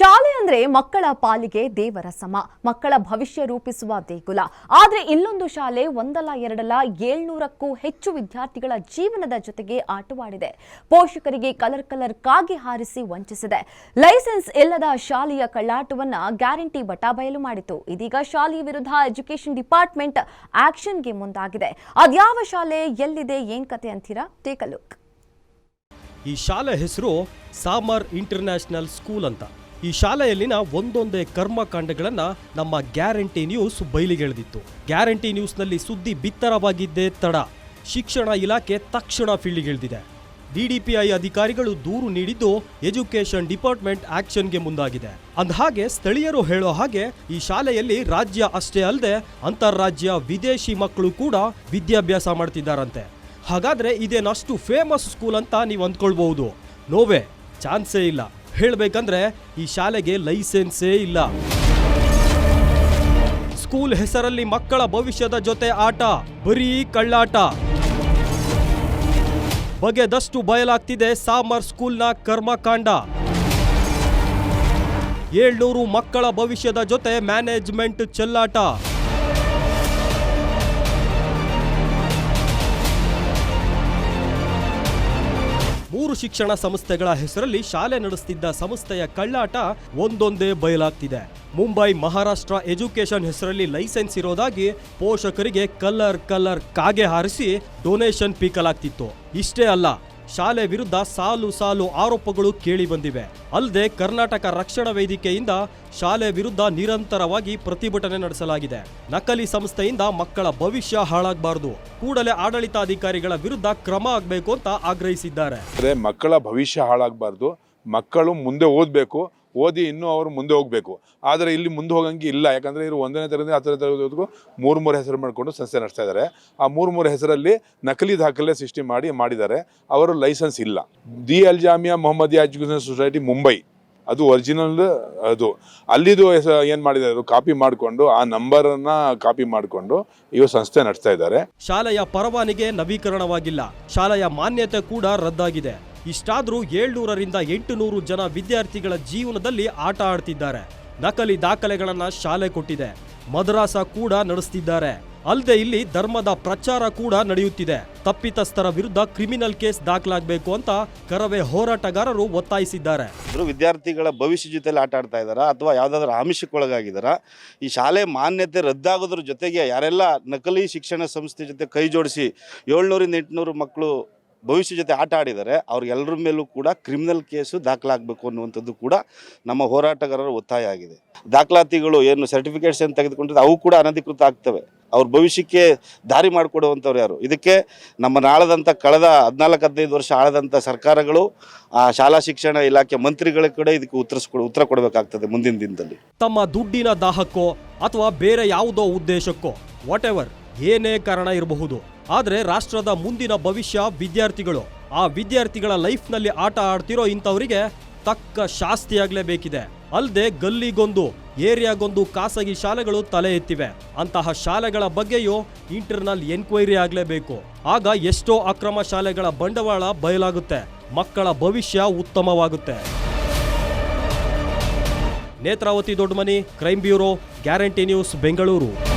ಶಾಲೆ ಅಂದ್ರೆ ಮಕ್ಕಳ ಪಾಲಿಗೆ ದೇವರ ಸಮ, ಮಕ್ಕಳ ಭವಿಷ್ಯ ರೂಪಿಸುವ ದೇಗುಲ. ಆದ್ರೆ ಇಲ್ಲೊಂದು ಶಾಲೆ ಒಂದಲ್ಲ ಎರಡಲ್ಲ ಏಳ್ನೂರಕ್ಕೂ ಹೆಚ್ಚು ವಿದ್ಯಾರ್ಥಿಗಳ ಜೀವನದ ಜೊತೆಗೆ ಆಟವಾಡಿದೆ. ಪೋಷಕರಿಗೆ ಕಲರ್ ಕಲರ್ ಕಾಗಿ ಹಾರಿಸಿ ವಂಚಿಸಿದೆ. ಲೈಸೆನ್ಸ್ ಇಲ್ಲದ ಶಾಲೆಯ ಕಳ್ಳಾಟವನ್ನ ಗ್ಯಾರಂಟಿ ಬಟಾಬಯಲು ಮಾಡಿತು. ಇದೀಗ ಶಾಲೆಯ ವಿರುದ್ಧ ಎಜುಕೇಶನ್ ಡಿಪಾರ್ಟ್ಮೆಂಟ್ ಆಕ್ಷನ್ಗೆ ಮುಂದಾಗಿದೆ. ಅದ್ಯಾವ ಶಾಲೆ, ಎಲ್ಲಿದೆ, ಏನ್ ಕತೆ ಅಂತೀರಾ? ಟೇಕ್ ಅ ಲುಕ್ ಈ ಶಾಲೆ ಹೆಸರು ಸಾಮರ್ ಇಂಟರ್ನ್ಯಾಷನಲ್ ಸ್ಕೂಲ್ ಅಂತ. ಈ ಶಾಲೆಯಲ್ಲಿನ ಒಂದೊಂದೇ ಕರ್ಮಕಾಂಡಗಳನ್ನು ನಮ್ಮ ಗ್ಯಾರಂಟಿ ನ್ಯೂಸ್ ಬಯಲಿಗೆಳೆದಿತ್ತು ಗ್ಯಾರಂಟಿ ನ್ಯೂಸ್ನಲ್ಲಿ ಸುದ್ದಿ ಬಿತ್ತರವಾಗಿದ್ದೇ ತಡ. ಶಿಕ್ಷಣ ಇಲಾಖೆ ತಕ್ಷಣ ಫೀಲ್ಡಿಗಿಳಿದಿದೆ ಡಿಡಿಪಿಐ ಅಧಿಕಾರಿಗಳು ದೂರು ನೀಡಿದ್ದು ಎಜುಕೇಷನ್ ಡಿಪಾರ್ಟ್ಮೆಂಟ್ ಆಕ್ಷನ್ಗೆ ಮುಂದಾಗಿದೆ. ಅಂದಹಾಗೆ ಸ್ಥಳೀಯರು ಹೇಳೋ ಹಾಗೆ ಈ ಶಾಲೆಯಲ್ಲಿ ರಾಜ್ಯ ಅಷ್ಟೇ ಅಲ್ಲದೆ ಅಂತಾರಾಜ್ಯ ವಿದೇಶಿ ಮಕ್ಕಳು ಕೂಡ ವಿದ್ಯಾಭ್ಯಾಸ ಮಾಡ್ತಿದ್ದಾರಂತೆ. ಹಾಗಾದ್ರೆ ಇದೇನಷ್ಟು ಫೇಮಸ್ ಸ್ಕೂಲ್ ಅಂತ ನೀವು ಅಂದ್ಕೊಳ್ಬಹುದು? ನೋವೇ, ಚಾನ್ಸೇ ಇಲ್ಲ. ಹೇಳ್ಬೇಕಂದ್ರೆ ಈ ಶಾಲೆಗೆ ಲೈಸೆನ್ಸೇ ಇಲ್ಲ. ಸ್ಕೂಲ್ ಹೆಸರಲ್ಲಿ ಮಕ್ಕಳ ಭವಿಷ್ಯದ ಜೊತೆ ಆಟ, ಬರೀ ಕಳ್ಳಾಟ. ಬಗೆದಷ್ಟು ಬಯಲಾಗ್ತಿದೆ ಸಾಮರ್ ಸ್ಕೂಲ್ನ ಕರ್ಮಕಾಂಡ. ಏಳ್ನೂರು ಮಕ್ಕಳ ಭವಿಷ್ಯದ ಜೊತೆ ಮ್ಯಾನೇಜ್ಮೆಂಟ್ ಚೆಲ್ಲಾಟ. ಮೂರು ಶಿಕ್ಷಣ ಸಂಸ್ಥೆಗಳ ಹೆಸರಲ್ಲಿ ಶಾಲೆ ನಡೆಸುತ್ತಿದ್ದ ಸಂಸ್ಥೆಯ ಕಳ್ಳಾಟ ಒಂದೊಂದೇ ಬಯಲಾಗ್ತಿದೆ. ಮುಂಬೈ ಮಹಾರಾಷ್ಟ್ರ ಎಜುಕೇಶನ್ ಹೆಸರಲ್ಲಿ ಲೈಸೆನ್ಸ್ ಇರೋದಾಗಿ ಪೋಷಕರಿಗೆ ಕಲರ್ ಕಲರ್ ಕಾಗೆ ಹಾರಿಸಿ ಡೊನೇಷನ್ ಪೀಕಲಾಗ್ತಿತ್ತು. ಇಷ್ಟೇ ಅಲ್ಲ ಶಾಲೆ ವಿರುದ್ಧ ಸಾಲು ಸಾಲು ಆರೋಪಗಳು ಕೇಳಿ ಬಂದಿವೆ. ಅಲ್ಲದೆ ಕರ್ನಾಟಕ ರಕ್ಷಣಾ ವೇದಿಕೆಯಿಂದ ಶಾಲೆ ವಿರುದ್ಧ ನಿರಂತರವಾಗಿ ಪ್ರತಿಭಟನೆ ನಡೆಸಲಾಗಿದೆ. ನಕಲಿ ಸಂಸ್ಥೆಯಿಂದ ಮಕ್ಕಳ ಭವಿಷ್ಯ ಹಾಳಾಗಬಾರದು. ಕೂಡಲೇ ಆಡಳಿತಾಧಿಕಾರಿಗಳ ವಿರುದ್ಧ ಕ್ರಮ ಆಗಬೇಕು ಅಂತ ಆಗ್ರಹಿಸಿದ್ದಾರೆ. ಮಕ್ಕಳ ಭವಿಷ್ಯ ಹಾಳಾಗಬಾರ್ದು. ಮಕ್ಕಳು ಮುಂದೆ ಓದಬೇಕು. ಓದಿ ಇನ್ನೂ ಅವರು ಮುಂದೆ ಹೋಗಬೇಕು. ಆದರೆ ಇಲ್ಲಿ ಮುಂದೆ ಹೋಗಂಗೆ ಇಲ್ಲ. ಯಾಕಂದರೆ ಇವರು ಒಂದನೇ ತರಗತಿ, ಹತ್ತನೇ ತರಗತಿವರೆಗೂ ಮೂರು ಮೂರು ಹೆಸರು ಮಾಡಿಕೊಂಡು ಸಂಸ್ಥೆ ನಡೆಸ್ತಾ ಇದ್ದಾರೆ ಆ ಮೂರು ಮೂರು ಹೆಸರಲ್ಲಿ ನಕಲಿ ದಾಖಲೆ ಸೃಷ್ಟಿ ಮಾಡಿ ಮಾಡಿದ್ದಾರೆ. ಅವರು ಲೈಸೆನ್ಸ್ ಇಲ್ಲ. The Al Jamia Mohammadiya education society, Mumbai. ಅದು ಒರಿಜಿನಲ್ ಅದು. ಅಲ್ಲಿದು ಏನು ಮಾಡಿದ್ದಾರೆ? ಕಾಪಿ ಮಾಡಿಕೊಂಡು, ಆ ನಂಬರನ್ನು ಕಾಪಿ ಮಾಡಿಕೊಂಡು ಇವರು ಸಂಸ್ಥೆ ನಡೆಸ್ತಾ ಇದ್ದಾರೆ. ಶಾಲೆಯ ಪರವಾನಿಗೆ ನವೀಕರಣವಾಗಿಲ್ಲ. ಶಾಲೆಯ ಮಾನ್ಯತೆ ಕೂಡ ರದ್ದಾಗಿದೆ. ಇಷ್ಟಾದ್ರೂ ಏಳ್ನೂರರಿಂದ ಎಂಟುನೂರು ಜನ ವಿದ್ಯಾರ್ಥಿಗಳ ಜೀವನದಲ್ಲಿ ಆಟ ಆಡ್ತಿದ್ದಾರೆ. ನಕಲಿ ದಾಖಲೆಗಳನ್ನು ಶಾಲೆ ಕೊಟ್ಟಿದೆ. ಮದ್ರಾಸ ಕೂಡ ನಡೆಸ್ತಿದ್ದಾರೆ. ಅಲ್ಲದೆ ಇಲ್ಲಿ ಧರ್ಮದ ಪ್ರಚಾರ ಕೂಡ ನಡೆಯುತ್ತಿದೆ. ತಪ್ಪಿತಸ್ಥರ ವಿರುದ್ಧ ಕ್ರಿಮಿನಲ್ ಕೇಸ್ ದಾಖಲಾಗಬೇಕು ಅಂತ ಕರವೇ ಹೋರಾಟಗಾರರು ಒತ್ತಾಯಿಸಿದ್ದಾರೆ. ವಿದ್ಯಾರ್ಥಿಗಳ ಭವಿಷ್ಯ ಜೊತೆಯಲ್ಲಿ ಆಟ ಆಡ್ತಾ ಇದ್ದಾರಾ? ಅಥವಾ ಯಾವುದಾದ್ರೂ ಆಮಿಷಕ್ಕೊಳಗಾಗಿದ್ದಾರಾ? ಈ ಶಾಲೆ ಮಾನ್ಯತೆ ರದ್ದಾಗೋದ್ರ ಜೊತೆಗೆ ಯಾರೆಲ್ಲ ನಕಲಿ ಶಿಕ್ಷಣ ಸಂಸ್ಥೆ ಜೊತೆ ಕೈ ಜೋಡಿಸಿ ಏಳ್ನೂರಿಂದ ಎಂಟುನೂರು ಮಕ್ಕಳು ಭವಿಷ್ಯ ಜೊತೆ ಆಟ ಆಡಿದರೆ ಅವ್ರಿಗೆಲ್ಲರ ಮೇಲೂ ಕೂಡ ಕ್ರಿಮಿನಲ್ ಕೇಸು ದಾಖಲಾಗಬೇಕು ಅನ್ನುವಂಥದ್ದು ಕೂಡ ನಮ್ಮ ಹೋರಾಟಗಾರರ ಒತ್ತಾಯ ಆಗಿದೆ. ದಾಖಲಾತಿಗಳು ಏನು ಸರ್ಟಿಫಿಕೇಟ್ಸ್ ಏನು ತೆಗೆದುಕೊಂಡಿದ್ರೆ ಅವು ಕೂಡ ಅನಧಿಕೃತ ಆಗ್ತವೆ. ಅವ್ರ ಭವಿಷ್ಯಕ್ಕೆ ದಾರಿ ಮಾಡಿಕೊಡುವಂಥವ್ರು ಯಾರು? ಇದಕ್ಕೆ ನಮ್ಮ ನಾಳದಂಥ ಕಳೆದ ಹದಿನಾಲ್ಕು, ಹದಿನೈದು ವರ್ಷ ಆಳದಂಥ ಸರ್ಕಾರಗಳು, ಆ ಶಾಲಾ ಶಿಕ್ಷಣ ಇಲಾಖೆ ಮಂತ್ರಿಗಳ ಕಡೆ ಇದಕ್ಕೆ ಉತ್ತರ ಉತ್ತರ ಕೊಡಬೇಕಾಗ್ತದೆ ಮುಂದಿನ ದಿನದಲ್ಲಿ. ತಮ್ಮ ದುಡ್ಡಿನ ದಾಹಕ್ಕೋ ಅಥವಾ ಬೇರೆ ಯಾವುದೋ ಉದ್ದೇಶಕ್ಕೋ ವಾಟ್ ಎವರ್ ಏನೇ ಕಾರಣ ಇರಬಹುದು. ಆದ್ರೆ ರಾಷ್ಟ್ರದ ಮುಂದಿನ ಭವಿಷ್ಯ ವಿದ್ಯಾರ್ಥಿಗಳು. ಆ ವಿದ್ಯಾರ್ಥಿಗಳ ಲೈಫ್ನಲ್ಲಿ ಆಟ ಆಡ್ತಿರೋ ಇಂಥವರಿಗೆ ತಕ್ಕ ಶಾಸ್ತಿ ಆಗ್ಲೇಬೇಕಿದೆ. ಅಲ್ಲದೆ ಗಲ್ಲಿಗೊಂದು, ಏರಿಯಾಗೊಂದು ಖಾಸಗಿ ಶಾಲೆಗಳು ತಲೆ ಎತ್ತಿವೆ. ಅಂತಹ ಶಾಲೆಗಳ ಬಗ್ಗೆಯೂ ಇಂಟರ್ನಲ್ ಎನ್ಕ್ವೈರಿ ಆಗಲೇಬೇಕು. ಆಗ ಎಷ್ಟೋ ಅಕ್ರಮ ಶಾಲೆಗಳ ಬಂಡವಾಳ ಬಯಲಾಗುತ್ತೆ. ಮಕ್ಕಳ ಭವಿಷ್ಯ ಉತ್ತಮವಾಗುತ್ತೆ. Netravati Doddamani crime bureau, guarantee news, Bengaluru.